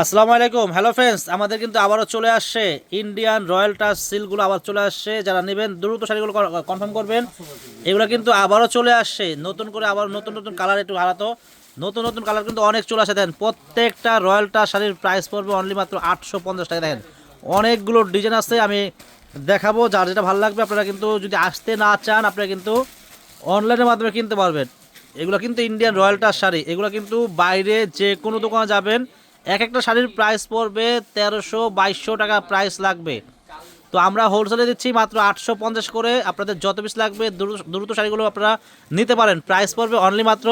আসসালামু আলাইকুম। Hello friends আমাদের কিন্তু আবারও চলে আসছে ইন্ডিয়ান রয়্যাল টাচ সিলগুলো আবার চলে আসছে। যারা নেবেন, দ্রুত শাড়িগুলো কনফার্ম করবেন। এগুলো কিন্তু আবারও চলে আসছে। নতুন করে আবার নতুন নতুন কালার একটু হারাতো। নতুন নতুন কালার কিন্তু অনেক চলে আসে। দেন প্রত্যেকটা রয়্যাল টাচ শাড়ির প্রাইস পড়বে অনলি মাত্র আটশো পঞ্চাশ টাকা। দেখেন, অনেকগুলো ডিজাইন আছে, আমি দেখাবো। যার যেটা ভালো লাগবে, আপনারা কিন্তু যদি আসতে না চান, আপনারা কিন্তু অনলাইনের মাধ্যমে কিনতে পারবেন। এগুলো কিন্তু ইন্ডিয়ান রয়্যাল টাচ শাড়ি। এগুলো কিন্তু বাইরে যে কোনো দোকানে যাবেন, এক একটা শাড়ির প্রাইস পড়বে তেরোশো বাইশশো টাকা প্রাইস লাগবে। তো আমরা হোলসেলে দিচ্ছি মাত্র আটশো পঞ্চাশ করে। আপনাদের যত পিস লাগবে, দ্রুত শাড়িগুলো আপনারা নিতে পারেন। প্রাইস পড়বে অনলি মাত্র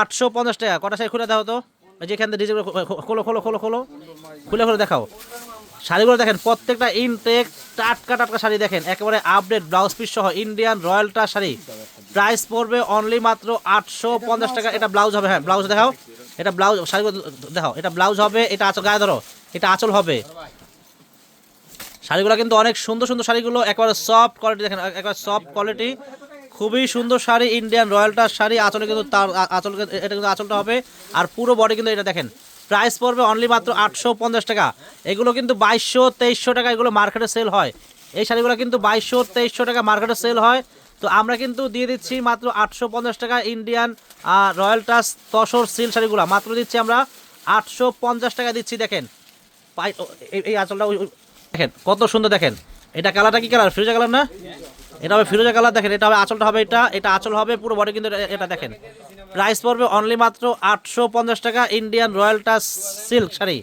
আটশো পঞ্চাশ টাকা। কটা শাড়ি খুলে দাও তো। যেখান থেকে খোলো খোলো খোলো খোলো। খুলে খুলে দেখাও। শাড়িগুলো দেখেন, প্রত্যেকটা ইনটেক টাটকা টাটকা শাড়ি দেখেন। একেবারে আপডেট ব্লাউজ পিস সহ ইন্ডিয়ান রয়্যালটা শাড়ি। প্রাইস পড়বে অনলি মাত্র আটশো পঞ্চাশ টাকা। এটা ব্লাউজ হবে হ্যাঁ ব্লাউজ দেখাও। এটা ব্লাউজ শাড়িগুলো দেখাও। এটা ব্লাউজ হবে, এটা আঁচল গায়ে ধরো। এটা আঁচল হবে। শাড়িগুলো কিন্তু অনেক সুন্দর সুন্দর শাড়িগুলো, একবারে সফট কোয়ালিটি দেখেন একেবারে সফট কোয়ালিটি খুবই সুন্দর শাড়ি ইন্ডিয়ান রয়্যালটার শাড়ি। আঁচলে কিন্তু তার আঁচল এটা কিন্তু আঁচলটা হবে। আর পুরো বডি কিন্তু এটা দেখেন। প্রাইস পড়বে অনলি মাত্র আটশো পঞ্চাশ টাকা। এগুলো কিন্তু বাইশশো তেইশশো টাকা এগুলো মার্কেটে সেল হয়। এই শাড়িগুলো কিন্তু বাইশশো তেইশশো টাকা মার্কেটে সেল হয়। তো আমরা কিন্তু দিয়ে দিচ্ছি মাত্র আটশো পঞ্চাশ টাকা Indian royal touch tussar silk শাড়িগুলো। মাত্র দিচ্ছি আমরা আটশো পঞ্চাশ টাকা দিচ্ছি, দেখেন। পাই এই- আঁচলটা দেখেন, কত সুন্দর, দেখেন। এটা কালারটা কি কালার? ফিরোজা কালার না? এটা হবে ফিরোজা কালার, দেখেন, এটা হবে, আঁচলটা হবে এটা এটা আঁচল হবে, পুরো বডি কিন্তু এটা- দেখেন। প্রাইস পড়বে অনলি মাত্র আটশো পঞ্চাশ টাকা Indian royal touch silk sari.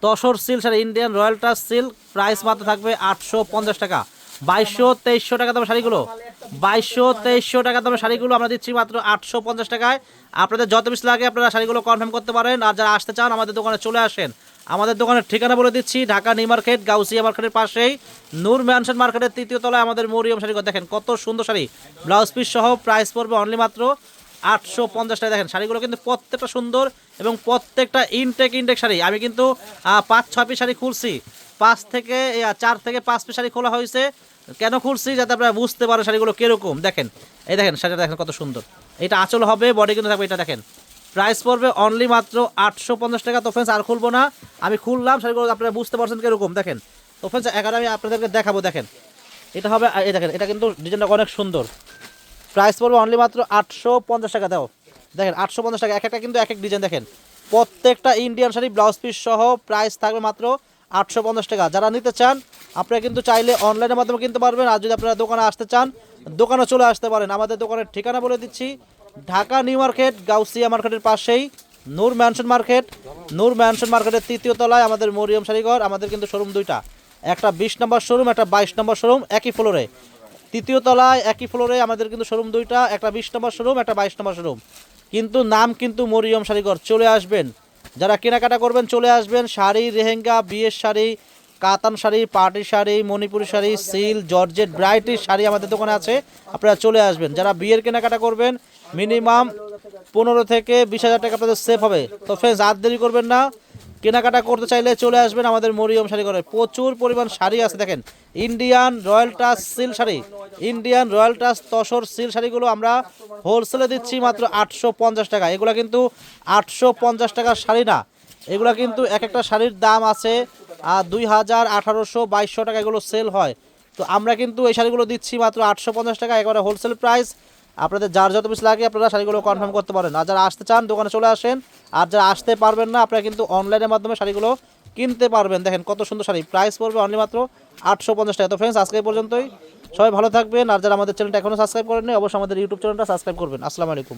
Tussar silk sari Indian royal touch silk price মাত্র থাকবে আটশো পঞ্চাশ টাকা। বাইশশো তেইশশো টাকা দামের শাড়িগুলো। বাইশশো, তেইশশো টাকা দামের শাড়িগুলো আমরা দিচ্ছি মাত্র আটশো পঞ্চাশ টাকায়। আপনাদের যত বেশি লাগে আপনারা শাড়িগুলো কনফার্ম করতে পারেন। আর যারা আসতে চান, আমাদের দোকানে চলে আসেন। আমাদের দোকানের ঠিকানা বলে দিচ্ছি, ঢাকা নিউ মার্কেট, গাউসিয়া মার্কেটের পাশেই। নূর ম্যানশন মার্কেটের তৃতীয় তলায় আমাদের মরিয়ম শাড়িগুলো দেখেন, কত সুন্দর শাড়ি। ব্লাউজ পিস সহ প্রাইস পড়বে অনলি মাত্র আটশো পঞ্চাশ টাকা দেখেন, শাড়িগুলো কিন্তু প্রত্যেকটা সুন্দর এবং প্রত্যেকটা ইনটেক ইনটেক শাড়ি। আমি কিন্তু পাঁচ, ছয় পিস শাড়ি খুলছি। পাঁচ থেকে চার থেকে পাঁচ পিস শাড়ি খোলা হয়েছে। কেন খুলছি? যাতে আপনারা বুঝতে পারেন শাড়িগুলো কীরকম। দেখেন, এই দেখেন, শাড়িটা দেখেন কত সুন্দর। এটা আঁচল হবে বডি কিন্তু থাকবে এটা দেখেন। প্রাইস পড়বে অনলি মাত্র আটশো পঞ্চাশ টাকা। তো ফ্রেন্ডস আর খুলবো না। আমি খুললাম, শাড়িগুলো আপনারা বুঝতে পারছেন কীরকম। দেখেন, তো ফ্রেন্ডস এখানে আমি আপনাদেরকে দেখাবো, দেখেন। এটা হবে, এই দেখেন, এটা কিন্তু ডিজাইনটা অনেক সুন্দর। প্রাইস পড়বে অনলি মাত্র আটশো পঞ্চাশ টাকা দাও দেখেন, আটশো পঞ্চাশ টাকা, এক একটা কিন্তু এক এক ডিজাইন দেখেন। প্রত্যেকটা ইন্ডিয়ান শাড়ি ব্লাউজ পিস সহ প্রাইস থাকবে মাত্র আটশো পঞ্চাশ টাকা। যারা নিতে চান, আপনারা কিন্তু চাইলে অনলাইনের মাধ্যমে কিনতে পারবেন। আর যদি আপনারা দোকানে আসতে চান, দোকানে চলে আসতে পারেন। আমাদের দোকানের ঠিকানা বলে দিচ্ছি, ঢাকা নিউ মার্কেট, গাউসিয়া মার্কেটের পাশেই, Noor mansion market. Noor mansion মার্কেটের তৃতীয় তলায় আমাদের মরিয়ম শাড়িঘর আমাদের কিন্তু শোরুম দুইটা। একটা বিশ নম্বর শোরুম একটা বাইশ নম্বর শোরুম একই ফ্লোরে তৃতীয় তলায় একই ফ্লোরে আমাদের কিন্তু শোরুম দুইটা, একটা বিশ নম্বর শোরুম একটা বাইশ নম্বর শোরুম কিন্তু নাম কিন্তু মরিয়ম শাড়িঘর চলে আসবেন যারা কেনাকাটা করবেন চলে আসবেন, শাড়ি রেহেঙ্গা বিয়ের শাড়ি, কাতান sari, party sari, Manipuri sari silk georgette ব্রাইটির sari আমাদের দোকানে আছে, আপনারা চলে আসবেন। যারা বিয়ের কেনাকাটা করবেন মিনিমাম পনেরো থেকে বিশ হাজার টাকা আপনাদের সেফ হবে। তো ফ্রেন্ডস আর দেরি করবেন না। কেনাকাটা করতে চাইলে চলে আসবেন আমাদের মরিয়ম শাড়ি ঘরে। প্রচুর পরিমাণ শাড়ি আছে, দেখেন। Indian royal touch silk sari. Indian royal touch tussar silk শাড়িগুলো আমরা হোলসেলে দিচ্ছি মাত্র আটশো পঞ্চাশ টাকা। এগুলো কিন্তু আটশো পঞ্চাশ টাকার শাড়ি না। এগুলো কিন্তু এক একটা শাড়ির দাম আছে দুই হাজার আঠারোশো বাইশশো টাকা এগুলো সেল হয়। তো আমরা কিন্তু এই শাড়িগুলো দিচ্ছি মাত্র আটশো পঞ্চাশ টাকা, একবারে হোলসেল প্রাইস আপনাদের যার যত পিস লাগে আপনারা শাড়িগুলো কনফার্ম করতে পারেন। আর যারা আসতে চান, দোকানে চলে আসেন, আর যারা আসতে পারবেন না, আপনারা কিন্তু অনলাইনের মাধ্যমে শাড়িগুলো কিনতে পারবেন। দেখেন কত সুন্দর শাড়ি। প্রাইস পড়বে অনলি মাত্র আটশো পঞ্চাশ টাকা। তো ফ্রেন্ডস আজকে পর্যন্তই। সবাই ভালো থাকবেন। আর যারা আমাদের চ্যানেলটা এখনও সাবস্ক্রাইব করেননি, অবশ্যই আমাদের ইউটিউব চ্যানেলটা সাবস্ক্রাইব করবেন। আসসালামু আলাইকুম।